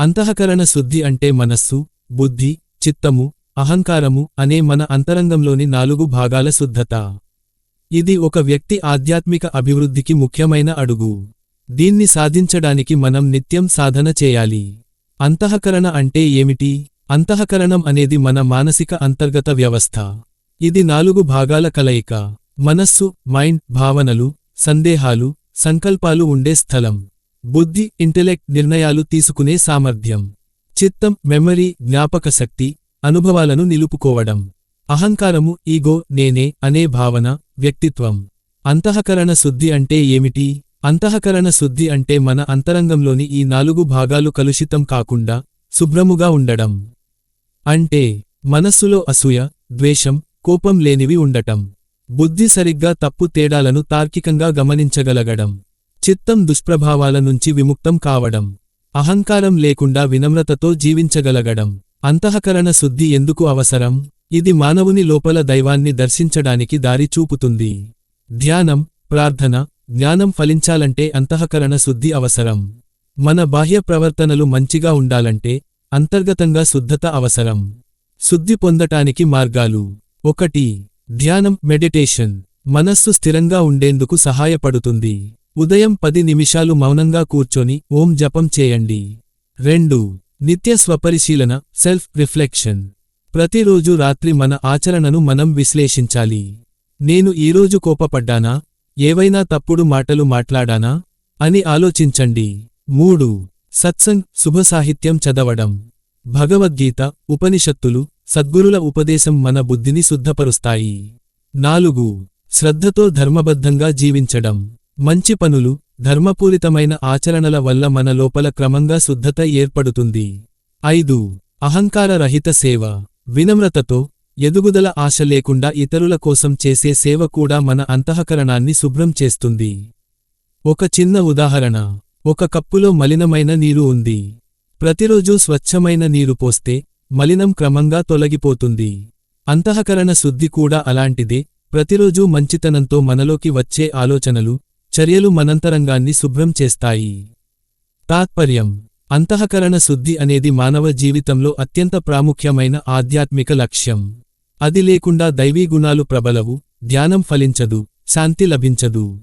అంతఃకరణ శుద్ధి అంటే మనస్సు బుద్ధి చిత్తము అహంకారము అనే మన అంతరంగంలోని నాలుగు భాగాల శుద్ధత. ఇది ఒక వ్యక్తి ఆధ్యాత్మిక అభివృద్ధికి ముఖ్యమైన అడుగు. దీన్ని సాధించడానికి మనం నిత్యం సాధన చేయాలి. అంతఃకరణ అంటే ఏమిటి? అంతఃకరణం అనేది మన మానసిక అంతర్గత వ్యవస్థ. ఇది నాలుగు భాగాల కలయిక. మనస్సు మైండ్ భావనలు సందేహాలు సంకల్పాలు ఉండే స్థలం. బుద్ధి ఇంటెలెక్ట్ నిర్ణయాలు తీసుకునే సామర్థ్యం. చిత్తం మెమరీ జ్ఞాపకశక్తి అనుభవాలను నిలుపుకోవడం. అహంకారము ఈగో నేనే అనే భావన వ్యక్తిత్వం. అంతఃకరణ శుద్ధి అంటే ఏమిటి? అంతఃకరణ శుద్ధి అంటే మన అంతరంగంలోని ఈ నాలుగు భాగాలు కలుషితం కాకుండా శుభ్రముగా ఉండడం. అంటే మనస్సులో అసూయ ద్వేషం కోపం లేనివి ఉండటం. బుద్ధి సరిగ్గా తప్పు తేడాలను తార్కికంగా గమనించగలగడం. చిత్తం దుష్ప్రభావాల నుంచి విముక్తం కావడం అహంకారం లేకుండా వినమ్రతతో జీవించగలగడం అంతఃకరణ శుద్ధి ఎందుకు అవసరం? ఇది మానవుని లోపల దైవాన్ని దర్శించడానికి దారి చూపుతుంది. ధ్యానం ప్రార్థన జ్ఞానం ఫలించాలంటే అంతఃకరణ శుద్ధి అవసరం. మన బాహ్య ప్రవర్తనలు మంచిగా ఉండాలంటే అంతర్గతంగా శుద్ధత అవసరం. శుద్ధి పొందటానికి మార్గాలు. ఒకటి ధ్యానం మెడిటేషన్. మనస్సు స్థిరంగా ఉండేందుకు సహాయపడుతుంది. ఉదయం పది నిమిషాలు మౌనంగా కూర్చొని ఓం జపం చేయండి. రెండు. నిత్య స్వపరిశీలన సెల్ఫ్ రిఫ్లెక్షన్ ప్రతిరోజు రాత్రి మన ఆచరణను మనం విశ్లేషించాలి. నేను ఈరోజు కోపపడ్డానా? ఏవైనా తప్పుడు మాటలు మాట్లాడానా? అని ఆలోచించండి. మూడు. సత్సంగ్ శుభ సాహిత్యం చదవడం. భగవద్గీత ఉపనిషత్తులు సద్గురుల ఉపదేశం మన బుద్ధిని శుద్ధపరుస్తాయి. నాలుగు. శ్రద్ధతో ధర్మబద్ధంగా జీవించడం. మంచి పనులు ధర్మపూరితమైన ఆచరణల వల్ల మన లోపల క్రమంగా శుద్ధత ఏర్పడుతుంది. ఐదు. అహంకార రహిత సేవ. వినమ్రతతో ఎదుగుదల ఆశ లేకుండా ఇతరుల కోసం చేసే సేవ కూడా మన అంతఃకరణాన్ని శుభ్రం చేస్తుంది. ఒక చిన్న ఉదాహరణ. ఒక కప్పులో మలినమైన నీరు ఉంది. ప్రతిరోజూ స్వచ్ఛమైన నీరు పోస్తే మలినం క్రమంగా తొలగిపోతుంది. అంతఃకరణ శుద్ధి కూడా అలాంటిదే. ప్రతిరోజూ మంచితనంతో మనలోకి వచ్చే ఆలోచనలు చర్యలు మనంతరంగాన్ని శుభ్రం చేస్తాయి. తాత్పర్యం. అంతఃకరణ శుద్ధి అనేది మానవ జీవితంలో అత్యంత ప్రాముఖ్యమైన ఆధ్యాత్మిక లక్ష్యం. అది లేకుండా దైవీ గుణాలు ప్రబలవు ధ్యానం ఫలించదు శాంతి లభించదు.